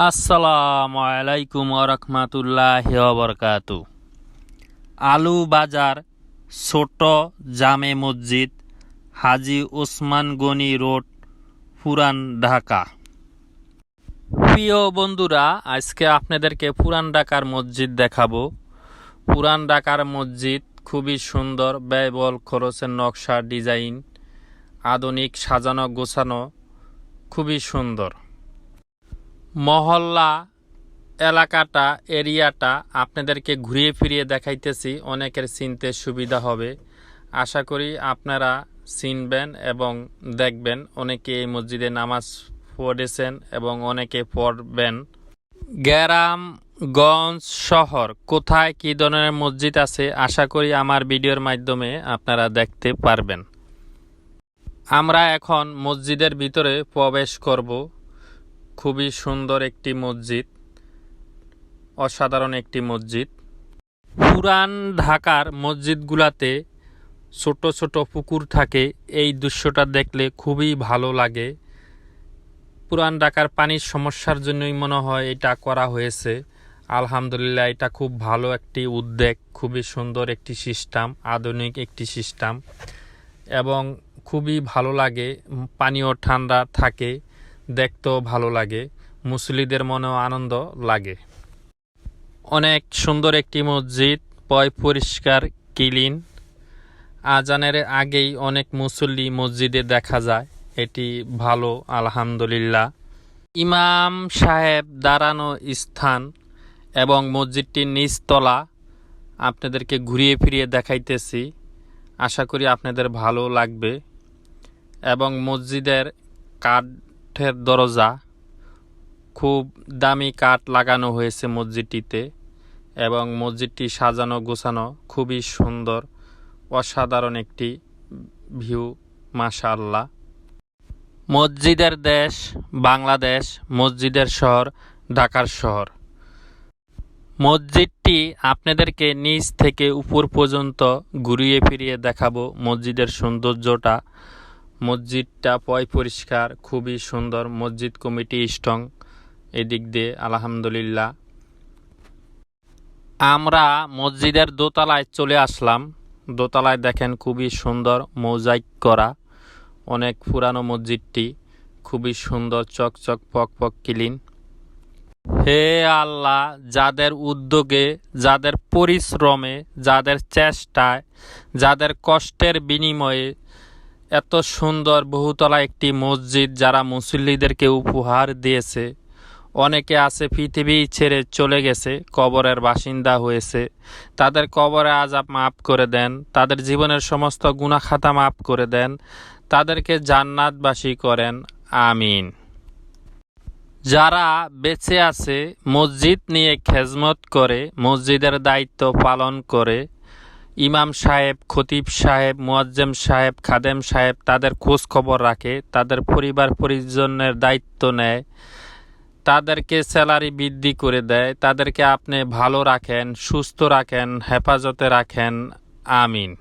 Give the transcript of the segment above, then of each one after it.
আসসালামু আলাইকুম রহমাতুল্লাহ বরকাত। আলু বাজার ছোট জামে মসজিদ হাজি ওসমান গনি রোড, পুরান ঢাকা। প্রিয় বন্ধুরা, আজকে আপনাদেরকে পুরান ঢাকার মসজিদ দেখাবো। পুরান ঢাকার মসজিদ খুবই সুন্দর ব্যয়বল খরচের নকশা, ডিজাইন, আধুনিক সাজানো গোছানো, খুবই সুন্দর। মহল্লা এলাকাটা, এরিয়াটা আপনাদেরকে ঘুরিয়ে ফিরিয়ে দেখাইতেছি, অনেকের চিনতে সুবিধা হবে। আশা করি আপনারা চিনবেন এবং দেখবেন, অনেকে এই মসজিদে নামাজ পড়েছেন এবং অনেকে পড়বেন। গ্রাম গঞ্জ শহর, কোথায় কী ধরনের মসজিদ আছে, আশা করি আমার ভিডিওর মাধ্যমে আপনারা দেখতে পারবেন। আমরা এখন মসজিদের ভিতরে প্রবেশ করব। খুবই সুন্দর একটি মসজিদ, অসাধারণ একটি মসজিদ। পুরান ঢাকার মসজিদগুলাতে ছোট ছোট পুকুর থাকে, এই দৃশ্যটা দেখলে খুবই ভালো লাগে। পুরান ঢাকার পানির সমস্যার জন্যই মনে হয় এটা করা হয়েছে। আলহামদুলিল্লাহ, এটা খুব ভালো একটি উদ্যোগ, খুবই সুন্দর একটি সিস্টেম, আধুনিক একটি সিস্টেম। এবং খুবই ভালো লাগে পানিও ঠান্ডা থাকে। দেখতেও ভালো লাগে, মুসলিদের মনেও আনন্দ লাগে। অনেক সুন্দর একটি মসজিদ, পয় পরিষ্কার, ক্লিন। আজানের আগেই অনেক মুসল্লি মসজিদে দেখা যায়, এটি ভালো, আলহামদুলিল্লাহ। ইমাম সাহেব দাঁড়ানো স্থান এবং মসজিদটির নিচতলা আপনাদেরকে ঘুরিয়ে ফিরিয়ে দেখাইতেছি, আশা করি আপনাদের ভালো লাগবে। এবং মসজিদের কাঠের দরজা, খুব দামি কাঠ লাগানো হয়েছে মসজিদটিতে এবং মসজিদটি সাজানো গোছানো খুবই সুন্দর, অসাধারণ একটি ভিউ, মাশাআল্লাহ। মসজিদের দেশ বাংলাদেশ, মসজিদের শহর ঢাকার শহর। মসজিদটি আপনাদেরকে নিচ থেকে উপর পর্যন্ত ঘুরিয়ে ফিরিয়ে দেখাবো মসজিদের সৌন্দর্যটা। মসজিদটা পয় পরিষ্কার, খুবই সুন্দর, মসজিদ কমিটি স্ট্রং। এদিক দিয়ে আলহামদুলিল্লাহ। আমরা মসজিদের দোতলায় চলে আসলাম। দোতলায় দেখেন খুবই সুন্দর মোজাইক করা, অনেক পুরানো মসজিদটি, খুবই সুন্দর, চকচক, পক পক, ক্লিন। হে আল্লাহ, যাদের উদ্যোগে, যাদের পরিশ্রমে, যাদের চেষ্টায়, যাদের কষ্টের বিনিময়ে এত সুন্দর বহুতলা একটি মসজিদ যারা মুসল্লিদেরকে উপহার দিয়েছে। অনেকে আছে পৃথিবী ছেড়ে চলে গেছে, কবরের বাসিন্দা হয়েছে। তাদের কবরে আজাব মাফ করে দেন, তাদের জীবনের সমস্ত গুণাখাতা মাফ করে দেন, তাদেরকে জান্নাতবাসী করেন, আমিন। যারা বেঁচে আছে, মসজিদ নিয়ে খেজমত করে, মসজিদের দায়িত্ব পালন করে ইমাম সাহেব, খতিব সাহেব, মুয়াজ্জেম সাহেব, খাদেম সাহেব তাদের খোঁজ খবর রাখে, তাদের পরিবার পরিজনের দায়িত্ব নেয়, তাদেরকে স্যালারি বৃদ্ধি করে দেয়, তাদেরকে আপনি ভালো রাখেন, সুস্থ রাখেন, হেফাজতে রাখেন, আমিন।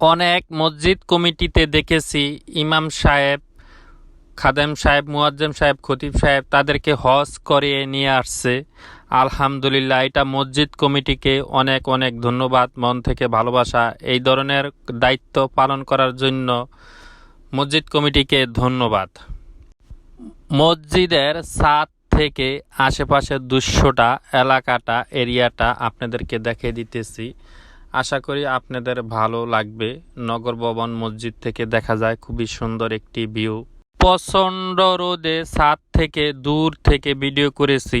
অনেক মসজিদ কমিটিতে দেখেছি ইমাম সাহেব, খাদেম সাহেব, মুয়াজ্জেম সাহেব, খতিব সাহেব তাদেরকে হজ করিয়ে নিয়ে আসছে। আলহামদুলিল্লাহ, এটা মসজিদ কমিটিকে অনেক অনেক ধন্যবাদ, মন থেকে ভালোবাসা। এই ধরনের দায়িত্ব পালন করার জন্য মসজিদ কমিটিকে ধন্যবাদ। মসজিদের ছাদ থেকে আশেপাশের দৃশ্যটা এলাকাটা, এরিয়াটা আপনাদেরকে দেখিয়ে দিতেছি। আশা করি আপনাদের ভালো লাগবে। নগর ভবন মসজিদ থেকে দেখা যায়, খুবই সুন্দর একটি ভিউ। প্রচণ্ড রোদে ছাদ থেকে দূর থেকে ভিডিও করেছি।